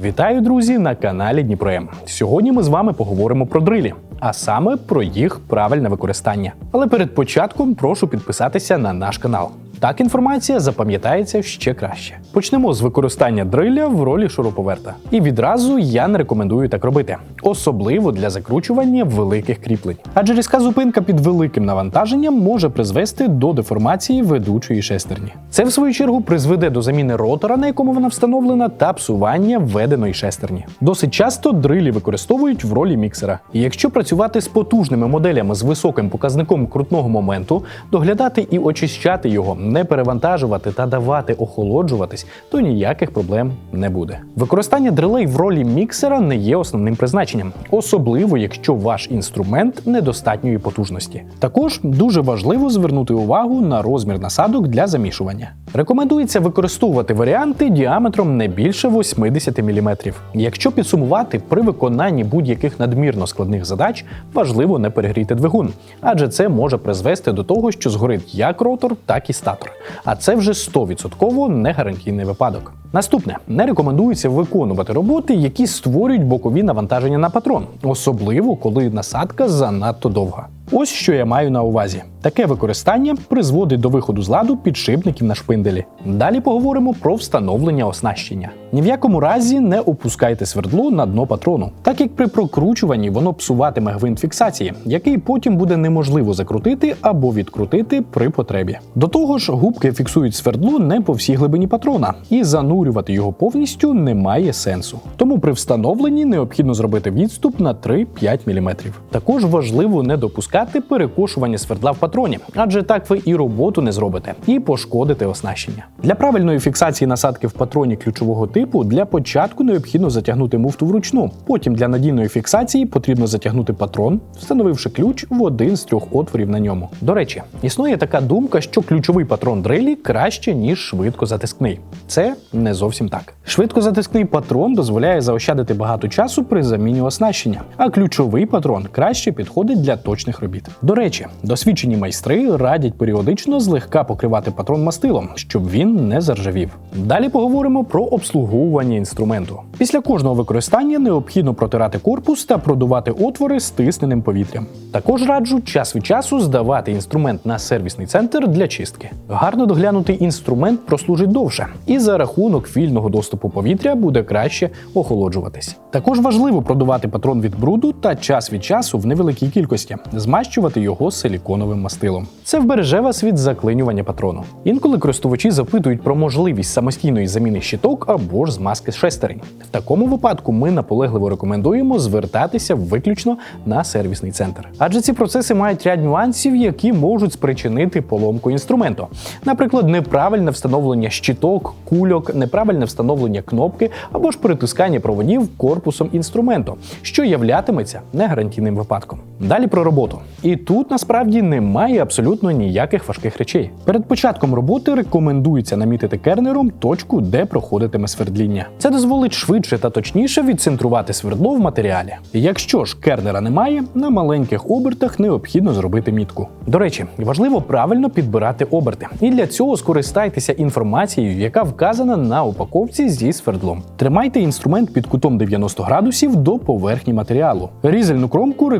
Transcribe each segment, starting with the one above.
Вітаю, друзі, на каналі Дніпром. Сьогодні ми з вами поговоримо про дрилі, а саме про їх правильне використання. Але перед початком прошу підписатися на наш канал. Так інформація запам'ятається ще краще. Почнемо з використання дриля в ролі шуруповерта. І відразу я не рекомендую так робити, особливо для закручування великих кріплень. Адже різка зупинка під великим навантаженням може призвести до деформації ведучої шестерні. Це в свою чергу призведе до заміни ротора, на якому вона встановлена, та псування введеної шестерні. Досить часто дрилі використовують в ролі міксера. І якщо працювати з потужними моделями з високим показником крутного моменту, доглядати і очищати його, не перевантажувати та давати охолоджуватись, то ніяких проблем не буде. Використання дрилей в ролі міксера не є основним призначенням, особливо якщо ваш інструмент недостатньої потужності. Також дуже важливо звернути увагу на розмір насадок для замішування. Рекомендується використовувати варіанти діаметром не більше 80 мм. Якщо підсумувати, при виконанні будь-яких надмірно складних задач важливо не перегріти двигун, адже це може призвести до того, що згорить як ротор, так і статор. А це вже 100% не гарантійний випадок. Наступне не рекомендується виконувати роботи, які створюють бокові навантаження на патрон, особливо коли насадка занадто довга. Ось що я маю на увазі. Таке використання призводить до виходу з ладу підшипників на шпинделі. Далі поговоримо про встановлення оснащення. Ні в якому разі не опускайте свердло на дно патрону, так як при прокручуванні воно псуватиме гвинт фіксації, який потім буде неможливо закрутити або відкрутити при потребі. До того ж, губки фіксують свердло не по всій глибині патрона, і занурювати його повністю немає сенсу. Тому при встановленні необхідно зробити відступ на 3-5 мм. Також важливо не допускати перекошування свердла в патроні, адже так ви і роботу не зробите, і пошкодите оснащення. Для правильної фіксації насадки в патроні ключового типу для початку необхідно затягнути муфту вручну. Потім для надійної фіксації потрібно затягнути патрон, встановивши ключ в один з трьох отворів на ньому. До речі, існує така думка, що ключовий патрон дрилі краще ніж швидкозатискний. Це не зовсім так. Швидкозатискний патрон дозволяє заощадити багато часу при заміні оснащення, а ключовий патрон краще підходить для точних робіт. До речі, досвідчені майстри радять періодично злегка покривати патрон мастилом, щоб він не заржавів. Далі поговоримо про обслуговування інструменту. Після кожного використання необхідно протирати корпус та продувати отвори стисненим повітрям. Також раджу час від часу здавати інструмент на сервісний центр для чистки. Гарно доглянутий інструмент прослужить довше, і за рахунок вільного доступу повітря буде краще охолоджуватись. Також важливо продувати патрон від бруду та час від часу в невеликій кількості змащувати його силіконовим мастилом. Це вбереже вас від заклинювання патрону. Інколи користувачі запитують про можливість самостійної заміни щиток або ж змазки шестерень. В такому випадку ми наполегливо рекомендуємо звертатися виключно на сервісний центр. Адже ці процеси мають ряд нюансів, які можуть спричинити поломку інструменту. Наприклад, неправильне встановлення щиток, кульок, неправильне встановлення кнопки або ж притискання проводів корпусом інструменту, що являтиметься негарантійним випадком. Далі про роботу. І тут насправді немає абсолютно ніяких важких речей. Перед початком роботи рекомендується намітити кернером точку, де проходитиме свердління. Це дозволить швидше та точніше відцентрувати свердло в матеріалі. Якщо ж кернера немає, на маленьких обертах необхідно зробити мітку. До речі, важливо правильно підбирати оберти. І для цього скористайтеся інформацією, яка вказана на упаковці зі свердлом. Тримайте інструмент під кутом 90 градусів до поверхні матеріалу. Різельну кромку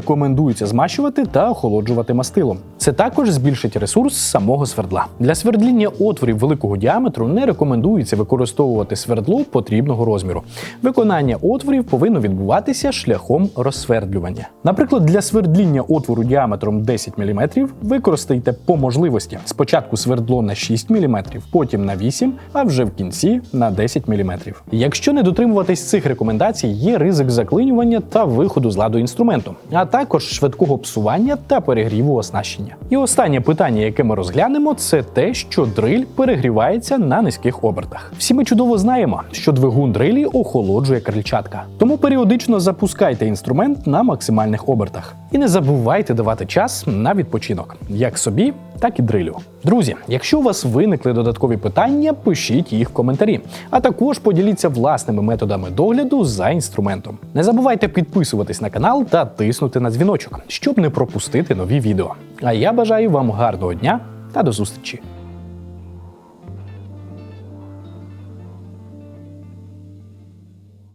рекомендується змащувати та охолоджувати мастилом. Це також збільшить ресурс самого свердла. Для свердління отворів великого діаметру не рекомендується використовувати свердло потрібного розміру. Виконання отворів повинно відбуватися шляхом розсвердлювання. Наприклад, для свердління отвору діаметром 10 мм використайте по можливості спочатку свердло на 6 мм, потім на 8, а вже в кінці на 10 мм. Якщо не дотримуватись цих рекомендацій, є ризик заклинювання та виходу з ладу інструменту, а також швидкого псування та перегріву оснащення. І останнє питання, яке ми розглянемо, це те, що дриль перегрівається на низьких обертах. Всі ми чудово знаємо, що двигун дрилі охолоджує крильчатка. Тому періодично запускайте інструмент на максимальних обертах. І не забувайте давати час на відпочинок, як собі, так і дрилю. Друзі, якщо у вас виникли додаткові питання, пишіть їх в коментарі, а також поділіться власними методами догляду за інструментом. Не забувайте підписуватись на канал та тиснути на дзвіночок, щоб не пропустити нові відео. А я бажаю вам гарного дня та до зустрічі!